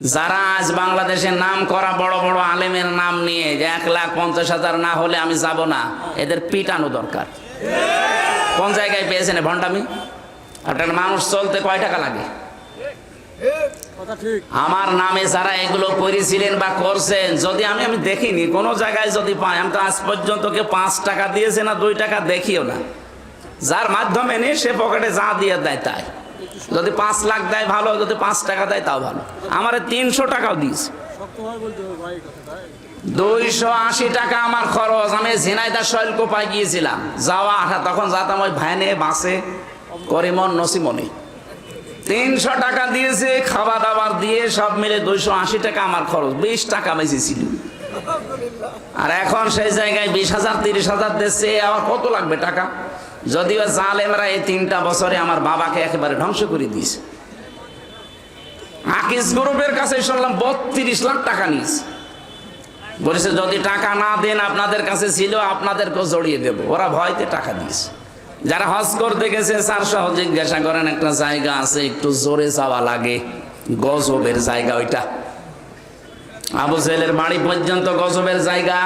যারা আজ বাংলাদেশের নাম করা বড় বড় আলেমের নাম নিয়ে যে এক লাখ পঞ্চাশ হাজার না হলে আমি যাব না, এদের পিটানো দরকার। কোন জায়গায় পেয়েছেন ভণ্ডামি? একটা মানুষ চলতে কয় টাকা লাগে? আমার নামে যারা এগুলো করেছিলেন বা করছেন, যদি আমি আমি দেখিনি, কোনো জায়গায় যদি পাই, আমি তো আজ পর্যন্ত কে পাঁচ টাকা দিয়েছে না, দুই টাকা দেখিও না। যার মাধ্যমে নিয়ে সে পকেটে যা দিয়ে দেয় তাই। যদি পাঁচ লাখ দেয় ভালো, যদি পাঁচ টাকা দেয় তাও ভালো। আমার তিনশো টাকাও দিয়েছে। দুইশো আশি টাকা আমার খরচ। আমি ঝিনাইদা শৈল গিয়েছিলাম। যাওয়া আসা, তখন যাতাম ওই ভ্যানে, বাসে করিমন নসিমনি তিনশো টাকা দিয়েছে, খাওয়া দাবার দিয়ে সব মিলে দুইশো আশি টাকা আমার খরচ। বিশ টাকা বেশি ছিল। আর এখন সেই জায়গায় বিশ হাজার, তিরিশ হাজার দিচ্ছে আবার কত লাগবে টাকা? যদিও জালেমরা এই তিনটা বছরে আমার বাবাকে একেবারে ধ্বংস করে দিয়েছে। আকিস গ্রুপের কাছে শুনলাম বত্রিশ লাখ টাকা নিয়েছে। বলেছে, যদি টাকা না দেন আপনাদের কাছে ছিল আপনাদেরকেও জড়িয়ে দেব। ওরা ভয়তে টাকা দিয়েছে। যারা হজ করতে গেছে, স্যার সহ জিজ্ঞাসা করেন, একটা জায়গা আছে, একটু জোরে যাওয়া লাগে। গজবের জায়গা ওইটা। আবু সেলের বাড়ি পর্যন্ত গজবের জায়গা।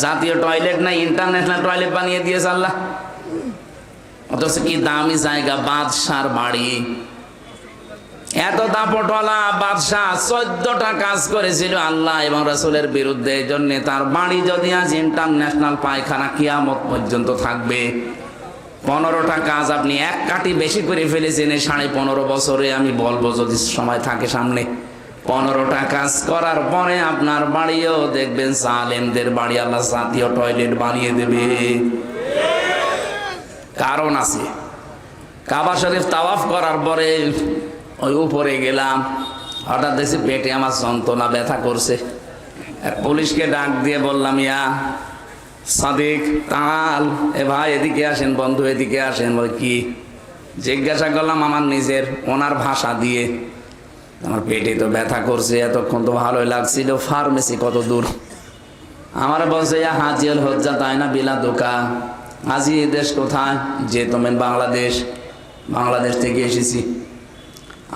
জাতীয় টয়লেট নাই, ইন্টারন্যাশনাল টয়লেট বানিয়ে দিয়েছে আল্লাহ। অথচ কি দামি জায়গা, বাদশার বাড়ি। এত দাপটওয়ালা বাদশাহ চোদ্দটা কাজ করেছিল আল্লাহ এবং রসুলের বিরুদ্ধে। এই জন্য তার বাড়ি যদি আজ ইন্টারন্যাশনাল পায়খানা কিয়ামত পর্যন্ত থাকবে, পনেরোটা কাজ আপনি এক কাটি বেশি করে ফেলেছেন, এই সাড়ে পনেরো বছরে আমি বলব যদি সময় থাকে সামনে। পনেরোটা কাজ করার পরে আপনার বাড়িও দেখবেন সালেমদের বাড়ি আল্লাহ জাতীয় টয়লেট বানিয়ে দেবে। কারণ আছে। কাবা শরীফ তাওয়াফ করার পরে ওই উপরে গেলাম। হঠাৎ দেখছি পেটে আমার যন্ত্রণা, ব্যথা করছে। পুলিশকে ডাক দিয়ে বললাম, ইয়া সাদিক তাল এ ভাই এদিকে আসেন, বন্ধু এদিকে আসেন। বলে, কি? জিজ্ঞাসা করলাম আমার নিজের, ওনার ভাষা দিয়ে। আমার পেটে তো ব্যথা করছে, এতক্ষণ তো ভালোই লাগছিল, ফার্মেসি কত দূর। আমার বলছে, ইয়া হাজিয়াল হজ্জা, তাই না, বিলা দোকা হাজি এ দেশ কোথায়? যে তোমেন বাংলাদেশ বাংলাদেশ থেকে এসেছি।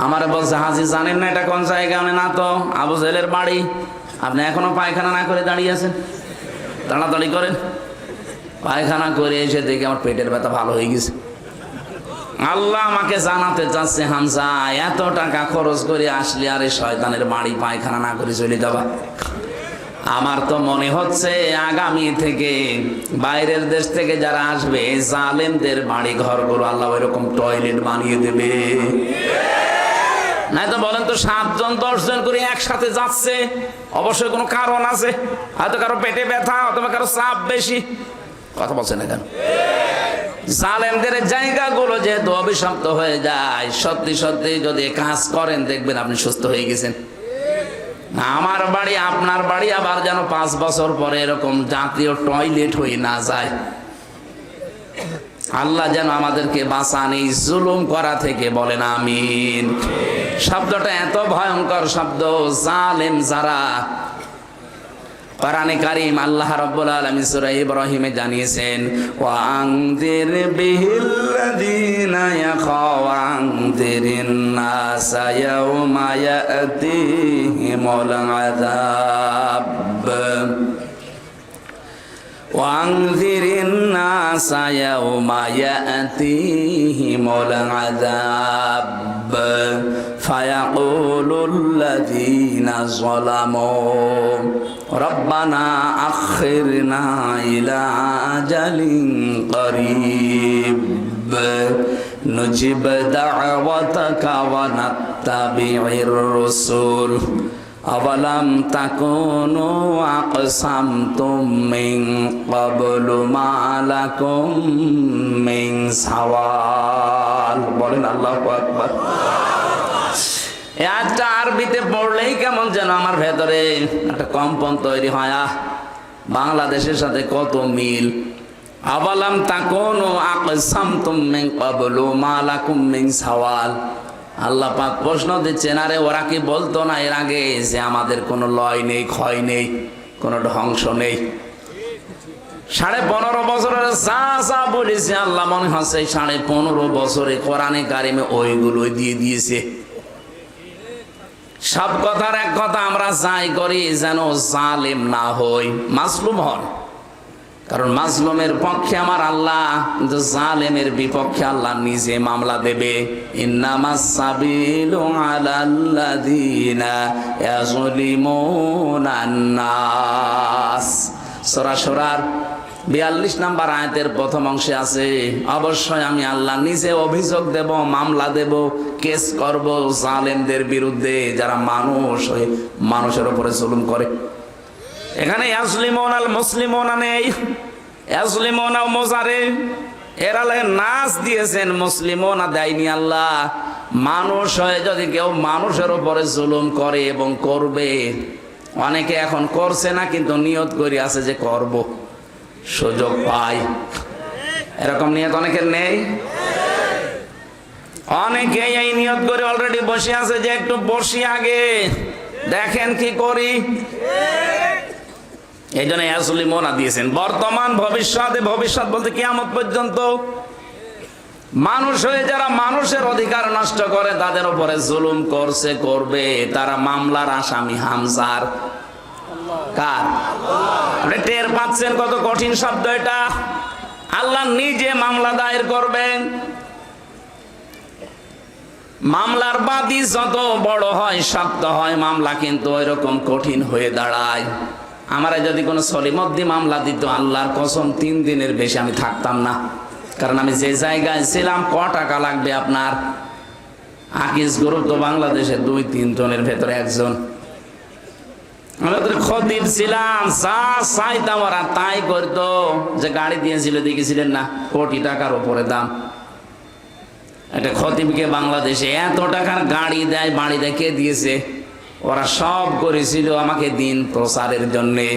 আমার বলছে হাজি জানেন না এটা কোন জায়গা? আমি না তো আবু জেলের বাড়ি। আপনি এখনও পায়খানা না করে দাঁড়িয়ে আছেন? তাড়াতাড়ি করেন। পায়খানা করে এসে দেখি আমার পেটের ব্যথা ভালো হয়ে গেছে। আল্লাহ আমাকে জানাতে চাচ্ছে হামসা এত টাকা খরচ করে আসলে আরে শয়তানের বাড়ি পায়খানা না করে চলে যাবা। আমার তো মনে হচ্ছে আগামী থেকে বাইরের দেশ থেকে যারা আসবে, জালেমদের বাড়ি ঘরগুলো আল্লাহ ওইরকম টয়লেট বানিয়ে দেবে। তো বলেন তো সাতজন, দশজন করে একসাথে যাচ্ছে, অবশ্যই কোনো কারণ আছে। হয়তো কারও পেটে ব্যথা, অথবা কারও চাপ বেশি। কথা বলছে না কেন? জালেমদের জায়গাগুলো যেহেতু অভিশপ্ত হয়ে যায়, সত্যি সত্যি যদি কাজ করেন, দেখবেন আপনি সুস্থ হয়ে গেছেন। আমার বাড়ি, আপনার বাড়ি আবার যেন পাঁচ বছর পরে এরকম জাতীয় টয়লেট হয়ে না যায়। আল্লাহ যেন আমাদেরকে বাঁচান, এই জুলুম করা থেকে বলেন আমিন। শব্দটা এত ভয়ঙ্কর শব্দ, জালেম যারা কোরআনে কারীম আল্লাহ রাব্বুল আলামিন সূরা ইব্রাহিমে জানিয়েছেন ওয়া আনদির বিহিল্লাযিনা ইয়াখাওয়ানদিরিন নাসা ইয়াওমা ইয়াতিহিমুল আযাব وأنذر الناس يوم يأتيهم العذاب فيقول الذين ظلموا ربنا أخرنا إلى أجل قريب نجب دعوتك ونتبع الرسل أولم تكونوا أقسمتم من قبل ما لكم من سوال بولن الله أكبر এই আরবিতে পড়লেই কেমন যেন আমার ভেতরে একটা কম্পন তৈরি হয়, আহ, বাংলাদেশের সাথে কত মিল। আবালাম তাকুনু আকসামতুম মিন ক্বাবলু মা লাকুম মিন সাওয়াল। আল্লাহ পাক প্রশ্ন দিচ্ছেন, আরে ওরা কি বলতো না এর আগে যে আমাদের কোনো লয় নেই, ক্ষয় নেই, কোনো ধ্বংস নেই? সাড়ে পনেরো বছরের চা চা বলেছে, আল্লাহ মনে হচ্ছে সাড়ে পনেরো বছরে কোরআনে কারিমে ওইগুলো দিয়ে দিয়েছে। সব কথার এক কথা আমরা যাই করি যেন জালেম না হই মাসলুম হন। কারণ মাজলুমের পক্ষে আমার আল্লাহ, কিন্তু জালেমের বিপক্ষে আল্লাহ নিজে মামলা দেবে। ইন্নামাস ইয়াজলিমুনা 42 নাম্বার আয়াতের প্রথম অংশে আছে, অবশ্যই আমি আল্লাহ নিজে অভিযোগ দেব, মামলা দেব, কেস করব জালেমদের বিরুদ্ধে, যারা মানুষ হয়ে মানুষের ওপরে জুলুম করে। এখানে ইয়াসলিমন আল মুসলিমনা নেই ইয়াসলিমনা মোজারে এরালে নাচ দিয়েছেন, মুসলিমনা দেয়নি আল্লাহ, মানুষ হয়ে যদি কেউ মানুষের উপরে জুলুম করে এবং করবে। অনেকে এখন করছে না, কিন্তু নিয়ত করে আছে যে করব। সুযোগ পাই। এরকম নিয়ত অনেকের নেই? অনেকে এই নিয়ত করে অলরেডি বসে আছে যে একটু বসি আগে। দেখেন কি করি। এই জন্য মোনা দিয়েছেন, বর্তমান ভবিষ্যতে, ভবিষ্যৎ বলতে কিয়ামত পর্যন্ত মানুষ হয়ে যারা মানুষের অধিকার নষ্ট করে, তাদের উপরে জুলুম করছে, করবে। তারা মামলার আসামি হামজার। টের পাচ্ছেন কত কঠিন শব্দ এটা? আল্লাহ নিজে মামলা দায়ের করবেন। মামলার বাদী যত বড় হয়, শক্ত হয়, মামলা কিন্তু ওইরকম কঠিন হয়ে দাঁড়ায়। আমার যদি কোনো সলিমদ্দি মামলা দিত, আল্লাহর কসম, তিন দিনের বেশি আমি থাকতাম না। কারণ আমি যে জায়গায় ছিলাম, ক টাকা লাগবে আপনার? আকিস গ্রুপ তো বাংলাদেশে দুই তিন জনের ভেতরে একজন। ওদের খতিব ছিলাম চাইতাম ওরা তাই করতো। যে গাড়ি দিয়েছিল দেখেছিলেন না? কোটি টাকার উপরে দাম। খতিবকে বাংলাদেশে এত টাকার গাড়ি দেয়, বাড়ি কে দিয়েছে? ওরা সব করেছিল আমাকে দিন প্রচারের জন্যে।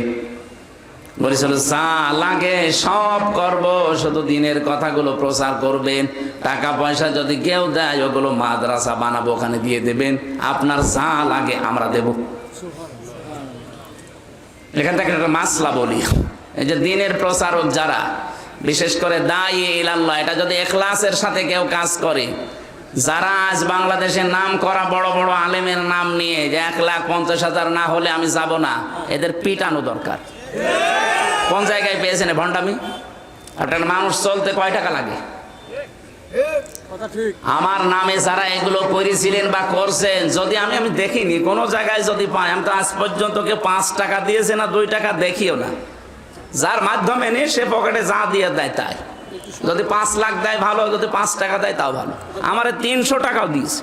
বলেছিল, যা লাগে সব করব, শুধু দিনের কথাগুলো প্রচার করবেন। টাকা পয়সা যদি কেউ দেয়, ওগুলো মাদ্রাসা বানাবো, ওখানে দিয়ে দেবেন। আপনার যা লাগে আমরা দেব। এখান থেকে একটা মাসলা বলি এই যে দিনের প্রচারক যারা, বিশেষ করে দায়ী ইলাল্লাহ, এটা যদি এখলাসের সাথে কেউ কাজ করে, যারা আজ বাংলাদেশে নাম করা বড় বড় আলেমের নাম নিয়ে যে এক লাখ পঞ্চাশ হাজার না হলে আমি যাব না, এদের পিটানো দরকার। কোন জায়গায় পেয়েছেন ভণ্ডামি? একটা মানুষ চলতে কয় টাকা লাগে? আমার নামে যারা এগুলো করেছিলেন বা করছেন যদি আমি আমি দেখিনি কোনো জায়গায় যদি পাই আমি তো আজ পর্যন্ত কেউ পাঁচ টাকা দিয়েছে না দুই টাকা দেখিও না। যার মাধ্যমে নিয়ে সে পকেটে যা দিয়ে দেয় তাই। যদি পাঁচ লাখ দেয় ভালো যদি পাঁচ টাকা দেয় তাও ভালো। আমার তিনশো টাকাও দিয়েছে।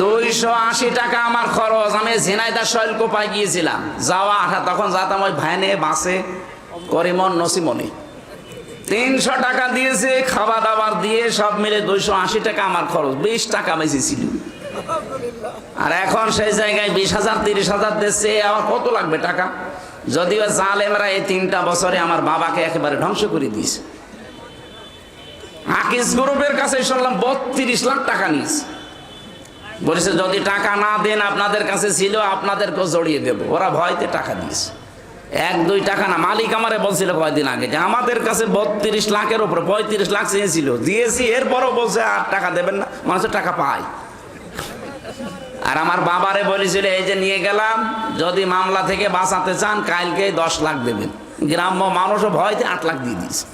দুইশো আশি টাকা আমার খরচ। আমি ঝিনাইদা শৈল কোপায় গিয়েছিলাম। যাওয়া আঠা তখন যাতাম ওই ভ্যানে বাসে করিমন নসিমনি তিনশো টাকা দিয়েছে খাবার দাবার দিয়ে সব মিলে দুইশো আশি টাকা আমার খরচ, বিশ টাকা বেশি ছিল। আর এখন সেই জায়গায় বিশ হাজার, তিরিশ হাজার দিচ্ছে আমার কত লাগবে টাকা? যদিও জালেমরা এই তিনটা বছরে আমার বাবাকে একেবারে ধ্বংস করে দিয়েছে। আকিস গ্রুপের কাছে শুনলাম বত্রিশ লাখ টাকা নিয়েছে। বলেছে, যদি টাকা না দেন, আপনাদের কাছে ছিল, আপনাদেরকেও জড়িয়ে দেব। ওরা ভয়তে টাকা দিয়েছে। এক, দুই টাকা না, মালিক আমারে বলছিল কয়দিন আগে যে আমাদের কাছে বত্রিশ লাখের উপরে পঁয়ত্রিশ লাখ চেয়েছিল। দিয়েছি, এরপরও বলছে আর টাকা দেবেন না মানুষের টাকা পাই। আর আমার বাবারে বলেছিল, এই যে নিয়ে গেলাম, যদি মামলা থেকে বাঁচাতে চান কালকে দশ লাখ দেবেন। গ্রাম্য মানুষও ভয়তে আট লাখ দিয়ে দিয়েছে।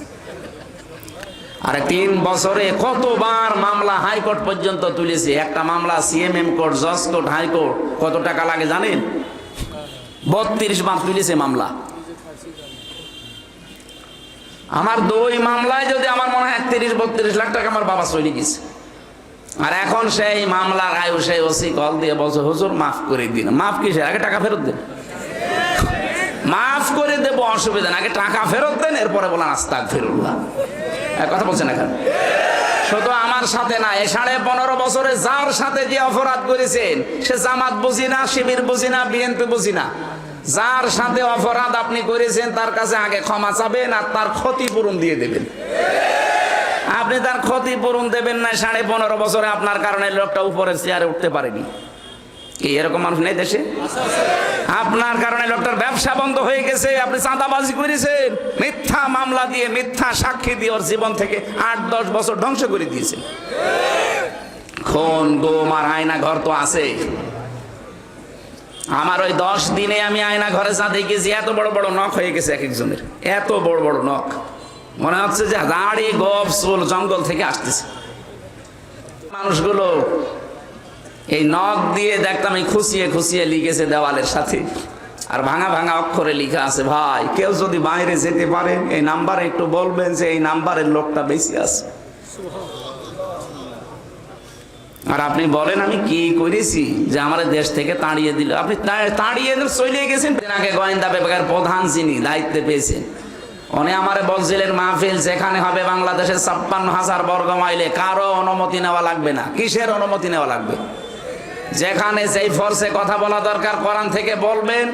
আর তিন বছরে কতবার মামলা হাইকোর্ট পর্যন্ত তুলেছে। একটা মামলা সিএমএম কোর্ট, জজ কোর্ট, হাইকোর্ট, কত টাকা লাগে জানেন? বত্রিশ বার তুলেছে মামলা। আমার দুই মামলায় যদি আমার মনে হয় তিরিশ, বত্রিশ লাখ টাকা আমার বাবা চলে গেছে। আর এখন সেই মামলার আয়ু, সেই ওসি কল দিয়ে বলছে, হুজুর, মাফ করে দিন। মাফ কিসের? আগে টাকা ফেরত দেন। মাফ করে দেবো, অসুবিধা আগে টাকা ফেরত দেন, এরপরে বলেন আস্তাক ফেরুল্লাহ কথা বলছেন এখন। শুধু আমার সাথে না, এ সাড়ে পনেরো বছরে যার সাথে যে অপরাধ করেছেন, সে জামাত বুঝি না, শিবির বুঝি না, বিএনপি বুঝি না। যার সাথে অপরাধ আপনি করেছেন, তার কাছে আগে ক্ষমা চাবেন আর তার ক্ষতিপূরণ দিয়ে দেবেন। আপনি তার ক্ষতিপূরণ দেবেন না, সাড়ে পনেরো বছরে আপনার কারণে লোকটা উপরে চেয়ারে উঠতে পারেনি। কি, এরকম মানুষ নেই দেশে? আপনার কারণে লোকটার ব্যবসা বন্ধ হয়ে গেছে, আপনি চাঁদাবাজি করেছেন। মিথ্যা মামলা দিয়ে, মিথ্যা সাক্ষী দিয়ে ওর জীবন থেকে আট, দশ বছর ধ্বংস করে দিয়েছেন। খুন, গুম আর আয়না ঘর তো আছে আমার ওই দশ দিনে আমি আয়না ঘরে যা দেখেছি এত বড় বড় নখ হয়ে গেছে এক একজনের। এত বড় বড় নখ। মনে হচ্ছে যে দাড়ি গপ চুল জঙ্গল থেকে আসতেছে। মানুষগুলো এই নখ দিয়ে দেখতাম এই খুশিয়ে খুশিয়ে লিখেছে দেওয়ালের সাথে। আর ভাঙা ভাঙা অক্ষরে লিখা আছে, ভাই, কেউ যদি বাইরে যেতে পারে, এই নাম্বারে একটু বলবেন যে এই নাম্বারের লোকটা বেশি আছে। আর আপনি বলেন, আমি কি করেছি যে আমার দেশ থেকে তাড়িয়ে দিল? আপনি তাড়িয়ে চলে গেছেন। আগে গোয়েন্দা বিভাগের প্রধান যিনি, দায়িত্বে পেয়েছেন। উনি আমারে বলছিলেন, মাহফিল যেখানে হবে বাংলাদেশের ছাপ্পান্ন হাজার বর্গ মাইলে কারও অনুমতি নেওয়া লাগবে না। কিসের অনুমতি নেওয়া লাগবে? যেখানে যেই ফোর্সে কথা বলা দরকার, কোরআন থেকে বলবেন,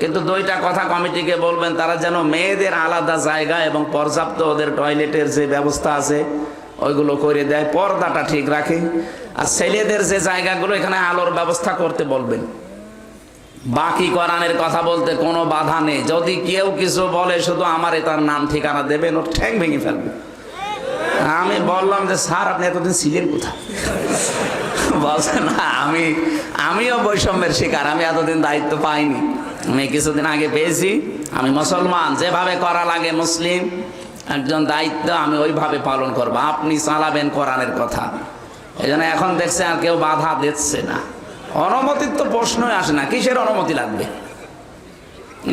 কিন্তু দুইটা কথা কমিটিকে বলবেন, তারা যেন মেয়েদের আলাদা জায়গা এবং পর্যাপ্ত ওদের টয়লেটের যে ব্যবস্থা আছে, ওইগুলো করে দেয়, পর্দাটা ঠিক রাখে। আর ছেলেদের যে জায়গাগুলো, এখানে আলোর ব্যবস্থা করতে বলবেন। বাকি কোরআনের কথা বলতে কোনো বাধা নেই। যদি কেউ কিছু বলে, শুধু আমারে তার নাম, ঠিকানা দেবেন ওর ঠ্যাং ভেঙে ফেলবে। আমি বললাম যে, স্যার, আপনি এতদিন ছিলেন কোথায়? বলছে, না, আমি, আমিও বৈষম্যের শিকার, আমি এতদিন দায়িত্ব পাইনি। আমি কিছুদিন আগে পেয়েছি, আমি মুসলমান, যেভাবে করা লাগে মুসলিম, একজন দায়িত্ব আমি ওইভাবে পালন করব। আপনি চালাবেন কোরআনের কথা। এই জন্য এখন দেখছে আর কেউ বাধা দিচ্ছে না। অনুমতির তো প্রশ্নই আসে না, কিসের অনুমতি লাগবে?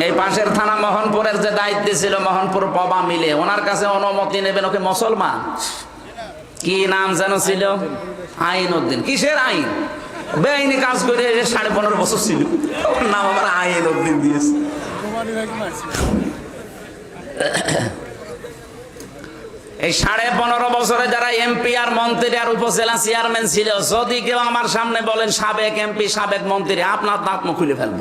এই পাশের থানা মোহনপুরের যে দায়িত্ব ছিল, মোহনপুর পবা মিলে, ওনার কাছে অনুমতি নেবেন ওকে মুসলমান? কি নাম যেন ছিল? আইন উদ্দিন কিসের আইন? বেআইনি কাজ করে সাড়ে পনেরো বছর ছিল। ওর নাম আবার আইন উদ্দিন দিয়েছে। এই সাড়ে পনেরো বছরে যারা এমপি আর মন্ত্রী আর উপজেলা চেয়ারম্যান ছিল যদি কেউ আমার সামনে বলেন সাবেক এমপি সাবেক মন্ত্রী আপনার দাঁত মুখ খুলে ফেলব।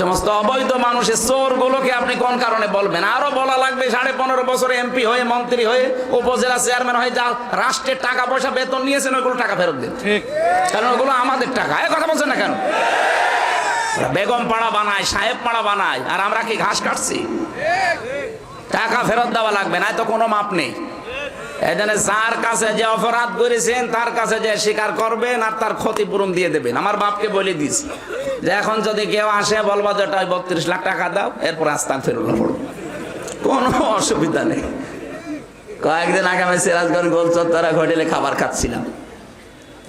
সমস্ত অবৈধ মানুষের চোর গুলোকে আপনি কোন কারণে বলবেন? আরও বলা লাগবে সাড়ে পনেরো বছরে এমপি হয়ে মন্ত্রী হয়ে উপজেলা চেয়ারম্যান হয়ে যা রাষ্ট্রের টাকা পয়সা বেতন নিয়েছেন ওইগুলো টাকা ফেরত দিন। কারণ ওগুলো আমাদের টাকা। এ কথা বলছেন না কেন? বেগম পাড়া বানায় সাহেব পাড়া বানায় আর আমরা কি ঘাস কাটছি? টাকা ফেরত দেওয়া লাগবে না তো কোনো মাপ নেই। জন্য যার কাছে যে অপরাধ করেছেন, তার কাছে যে স্বীকার করবেন আর তার ক্ষতিপূরণ দিয়ে দেবেন। আমার বাপকে বলে দিস যে এখন যদি কেউ আসে, বলব যে ওটা বত্রিশ লাখ টাকা দাও, এরপর আস্তাক ফেরত পড়ো কোনো অসুবিধা নেই। কয়েকদিন আগে আমি সিরাজগঞ্জ গোল চত্বরা হোটেলে খাবার খাচ্ছিলাম।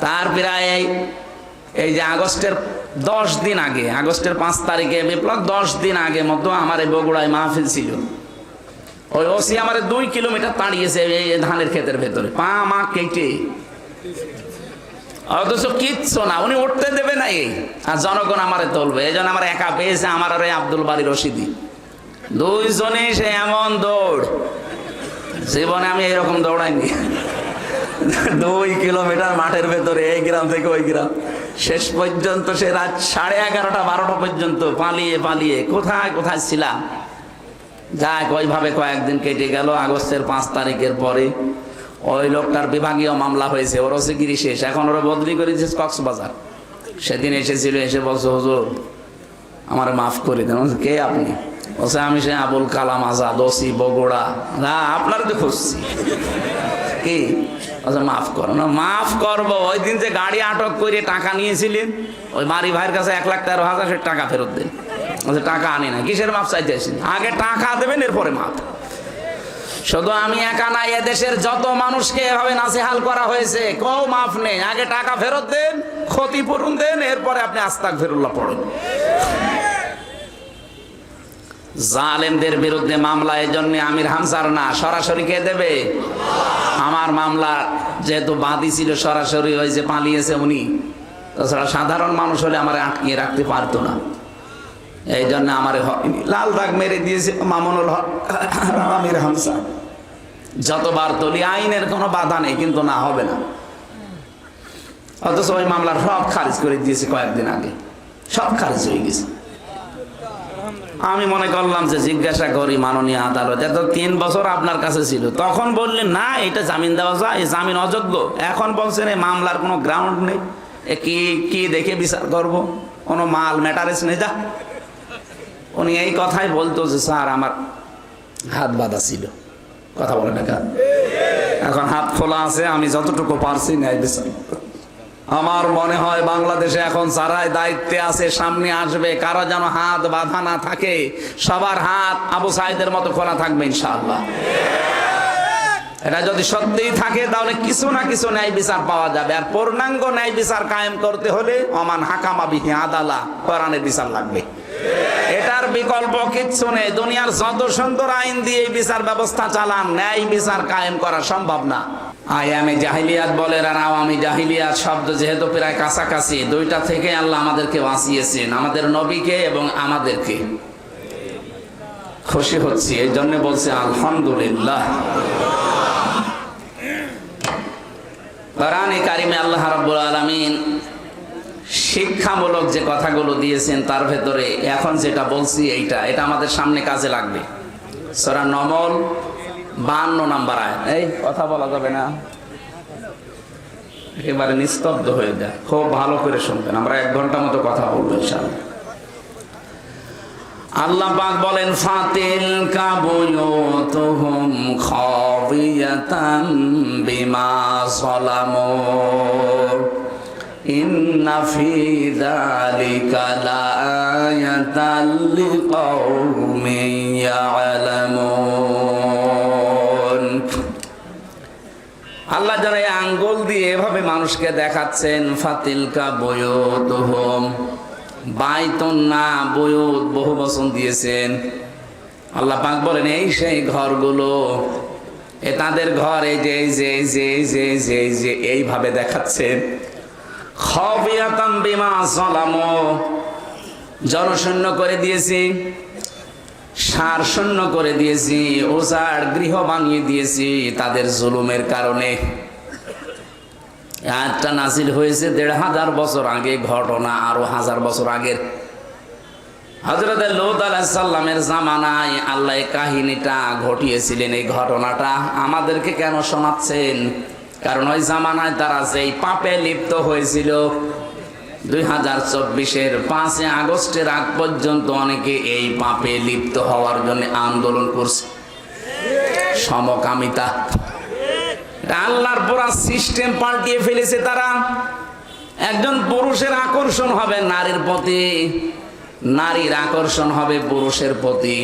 তার প্রায় এই এই যে আগস্টের দশ দিন আগে, আগস্টের পাঁচ তারিখে, বিপ্লব দশ দিন আগে মতো আমার এই বগুড়ায় মাহফিল ছিল। ওই ওসি আমার দুই কিলোমিটার তাড়িয়েছে এই ধানের ক্ষেতের ভেতরে। পা, মা কেটে। অথচ কিচ্ছু না, উনি উঠতে দেবে না এই। আর জনগণ আমারে তুলবে, এই জন্য আমার একা পেয়েছে আমার আর আব্দুল বাড়ি রশিদি। দুইজনে সে এমন দৌড়। জীবনে আমি এরকম দৌড়াইনি। দুই কিলোমিটার মাঠের ভেতরে, এই গ্রাম থেকে ওই গ্রাম। শেষ পর্যন্ত সে রাত সাড়ে এগারোটা, বারোটা পর্যন্ত পালিয়ে পালিয়ে কোথায় কোথায় ছিলাম? যাক, ওইভাবে কয়েকদিন কেটে গেল, আগস্টের পাঁচ তারিখের পরে ওই লোকটার বিভাগীয় মামলা হয়েছে, ওর গিরি শেষ। এখন ওরা বদলি করেছে কক্সবাজার। সেদিন এসেছিল, এসে বলছে, হুজুর, আমার মাফ করে দেন। কে আপনি? বলছে, আমি সে আবুল কালাম আজাদ, ওসি, বগুড়া। না, আপনার তো খুঁজছি কি? মাফ করো। না, মাফ করব। ওই দিন যে গাড়ি আটক করে টাকা নিয়েছিলেন, ওই বাড়ি ভাইয়ের কাছে এক লাখ তেরো হাজার টাকা ফেরত দেন। টাকা আনি না, কিসের মাপ চাইতে আসেন আগে টাকা দেবেন, এরপরে মাপ। শুধু আমি একা নাই এদেশের যত মানুষকে এভাবে নাসিহাল করা হয়েছে, কেউ মাফ নেই। আগে টাকা ফেরত দেন, ক্ষতিপূরণ দেন, এরপরে আপনি আস্তাক ফেরুল্লাহ পড়েন। জালেমদের বিরুদ্ধে মামলা এই জন্য আমির হামসার না, সরাসরি কে দেবে? আমার মামলা যেহেতু বাদী ছিল, সরাসরি ওই যে পালিয়েছে উনি। তাছাড়া সাধারণ মানুষ হলে আমার আটকিয়ে রাখতে পারতো না। এই জন্য আমার হয়নি লাল দাগ মেরে দিয়েছে মামুনুল হক। আমির হামসা। যতবার তুলি আইনের কোনো বাধা নেই কিন্তু না হবে না। অথচ ওই মামলার সব খারিজ করে দিয়েছে কয়েকদিন আগে। সব খারিজ হয়ে গেছে। আমি মনে করলাম যে জিজ্ঞাসা করি মাননীয় আদালত এত তিন বছর আপনার কাছে ছিল। তখন বললেন না এটা জামিন দেওয়া যায় এই জামিন অযোগ্য। এখন বলছেন এই মামলার কোনো গ্রাউন্ড নেই। এ কি কি দেখে বিচার করব? কোনো মাল ম্যাটারেস নেই যা। উনি এই কথাই বলতো যে, স্যার, আমার হাত বাঁধা ছিল। কথা বলে না এখন হাত খোলা আছে, আমি যতটুকু পারছি ন্যায় বিচার আমার মনে হয় বাংলাদেশে এখন যারাই দায়িত্বে আছে, সামনে আসবে, কারও যেন হাত বাঁধা না থাকে, সবার হাত আবু সাইদের মতো খোলা থাকবে ইনশাআল্লাহ। এটা যদি সত্যিই থাকে, তাহলে কিছু না কিছু ন্যায় বিচার পাওয়া যাবে। আর পূর্ণাঙ্গ ন্যায় বিচার কায়েম করতে হলে অমান হাকামা বিহি আদালা, কোরআনের বিচার লাগবে। এটার বিকল্প কিচ্ছু নেই। দুনিয়ার যত সুন্দর আইন দিয়ে বিচার ব্যবস্থা চালান, ন্যায় বিচার কায়েম করা সম্ভব না। আয়ামে জাহিলিয়াত আর আওয়ামী জাহিলিয়াত শব্দ যেহেতু প্রায় কাছাকাছি, দুইটা থেকে আল্লাহ আমাদেরকে বাঁচিয়েছেন, আমাদের নবীকে এবং আমাদেরকে। খুশি হচ্ছি, এই জন্য বলছে আলহামদুলিল্লাহ। কারিমে আল্লাহ রাব্বুল আলামিন শিক্ষামূলক যে কথাগুলো দিয়েছেন, তার ভেতরে এখন যেটা বলছি এইটা, এটা আমাদের সামনে কাজে লাগবে। সরা নমল, বান্ন নাম্বার আয় এই, কথা বলা যাবে না। একেবারে নিস্তব্ধ হয়ে যায়। খুব ভালো করে শুনবেন, আমরা এক ঘণ্টা মতো কথা বলব ইনশাআল্লাহ। আল্লাহ পাক বলেন, ফাতিল কাবুয়ুতুহুম খাবিয়াতাম বিমা সালামু। লাআয়াতাল লিকাউমিন ইয়ালামুন। আল্লাহ যেন এই আঙ্গুল দিয়ে এভাবে মানুষকে দেখাচ্ছেন, ফাতিলকা বয়ুতুহুম বাইতুন না বয়ুত বহু বচন দিয়েছেন। আল্লাহ পাক বলেন, এই সেই ঘরগুলো, এ তাদের ঘর, এই যে এই যে যে যে যে, এইভাবে দেখাচ্ছেন। জনশূন্য করে দিয়েছি, সার শূন্য করে দিয়েছি ওজার গৃহ বানিয়ে দিয়েছি তাদের জুলুমের কারণে। আয়াতটা নাজিল হয়েছে দেড় হাজার বছর আগে, ঘটনা আরও হাজার বছর আগের। হজরত লৌদ আলাহিসাল্লামের জামানায় আল্লাহ কাহিনীটা ঘটিয়েছিলেন, এই ঘটনাটা আমাদেরকে কেন শোনাচ্ছেন? কারণ ওই জামানায় তারা যেই পাপে লিপ্ত হয়েছিল, দুই হাজার চব্বিশের পাঁচই আগস্টের আগ পর্যন্ত অনেকে এই পাপে লিপ্ত হওয়ার জন্য আন্দোলন করছে। সমকামিতা। আল্লাহর পুরা সিস্টেম পাল্টিয়ে ফেলেছে তারা। একজন পুরুষের আকর্ষণ হবে নারীর প্রতি, নারীর আকর্ষণ হবে পুরুষের প্রতি।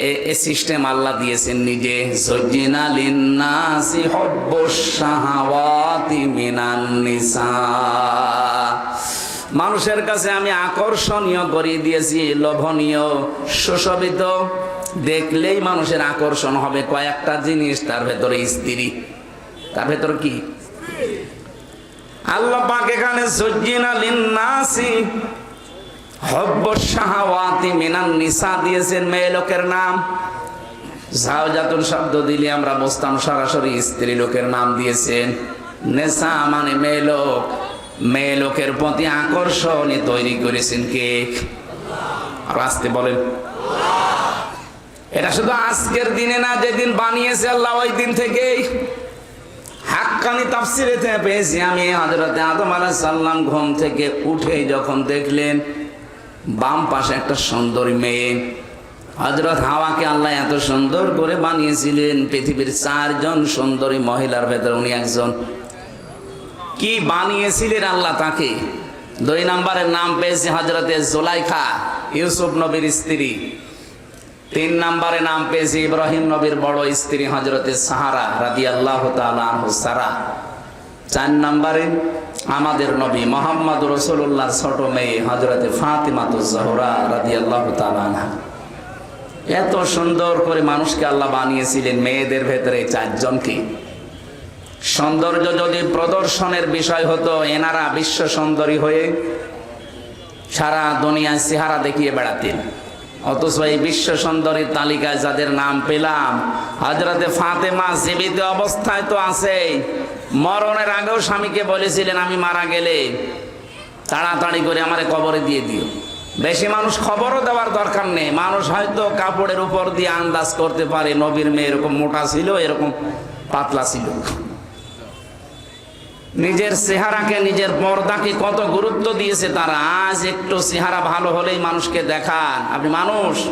এ সিস্টেম আল্লাহ দিয়েছেন নিজে। সজ্জিনা লিন্নাসি হব্বুস শাহাওয়াতি মিনান নিসা মানুষের কাছে আমি আকর্ষণীয় করে দিয়েছি, লোভনীয়, সুশোভিত। দেখলেই মানুষের আকর্ষণ হবে, কয়েকটা জিনিস তার ভেতরে স্ত্রী। তার ভেতর কি? আল্লাহ পাক এখানে সজ্জিনা লিন্নাসি হব্ব শাহাওয়াতি মিনান নিসা দিয়েছেন মেয়ে লোকের নাম। জাওজাতুন শব্দ দিলে আমরা বুঝতাম সরাসরি স্ত্রী লোকের নাম দিয়েছেন। নেশা মানে মেয়ে লোক। মেয়ে লোকের প্রতি আকর্ষণই তৈরি করেছেন কে? আর আসতে বলেন। এটা শুধু আজকের দিনে না, যেদিন বানিয়েছে আল্লাহ ওই দিন থেকেই। হাক্কানি তাফসিরে পেয়েছি আমি হজরতে আদম আলাহ সাল্লাম ঘুম থেকে উঠে যখন দেখলেন বাম পাশে একটা সুন্দরী মেয়ে। হজরত হাওয়াকে আল্লাহ এত সুন্দর করে বানিয়েছিলেন, পৃথিবীর চারজন সুন্দরী মহিলার ভেতরে উনি একজন। কি বানিয়েছিলেন আল্লাহ তাকে? দুই নম্বরের নাম পেয়েছে হজরতে জোলাইখা, ইউসুফ নবীর স্ত্রী। তিন নম্বরে নাম পেয়েছে ইব্রাহিম নবীর বড় স্ত্রী হজরতে সাহারা রাদি আল্লাহ সারা। চার নম্বরে আমাদের নবী মোহাম্মদ রসুল্লাহর ছোট মেয়ে হজরতে ফাতিমাতুজহরা রাদি আল্লাহ এত সুন্দর করে মানুষকে আল্লাহ বানিয়েছিলেন মেয়েদের ভেতরে চারজনকে। সৌন্দর্য যদি প্রদর্শনের বিষয় হতো, এনারা বিশ্ব সুন্দরী হয়ে সারা দুনিয়ায় চেহারা দেখিয়ে বেড়াতেন। অথচ এই বিশ্ব সুন্দরীর তালিকায় যাদের নাম পেলাম হজরতে ফাতেমা জীবিত অবস্থায় তো আছে মরণের আগেও স্বামীকে বলেছিলেন, আমি মারা গেলে তাড়াতাড়ি করে আমারে কবরে দিয়ে দিও। বেশি মানুষ খবরও দেওয়ার দরকার নেই। মানুষ হয়তো কাপড়ের উপর দিয়ে আন্দাজ করতে পারে, নবীর মেয়ে এরকম মোটা ছিল, এরকম পাতলা ছিল। নিজের চেহারাকে, নিজের পর্দাকে কত গুরুত্ব দিয়েছে তারা। আজ একটু চেহারা ভালো হলেই মানুষকে দেখান। আপনি মানুষ?